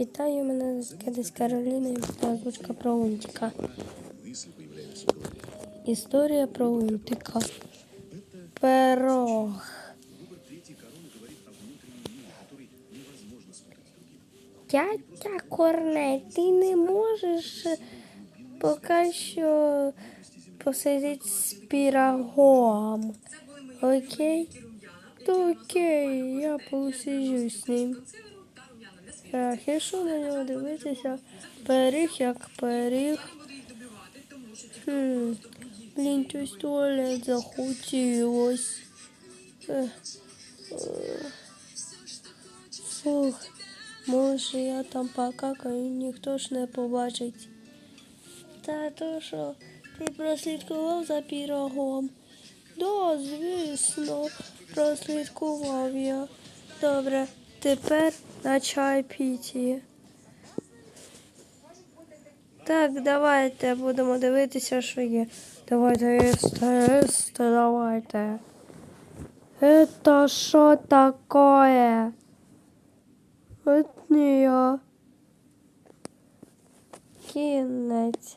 Вітаю, мене звати Кароліна і озвучка про Лунтика. Історія про Лунтика. Пирог. Дядя Корней, ти не можеш поки що посидіти з пірогом. Окей? То окей, я посиджу з ним. Так, і на нього дивитися? Пиріг як пиріг. Хм, блін, щось туалет захотілось. Ех, ех. Фух, може я там покакаю, ніхто ж не побачить. Та то що, ти прослідкував за пірогом? Да, звісно, прослідкував я. Добре, тепер на чай піті. Так, давайте будемо дивитися, що є. Давайте їсти, давайте. Это що такое? От не я. Кінець.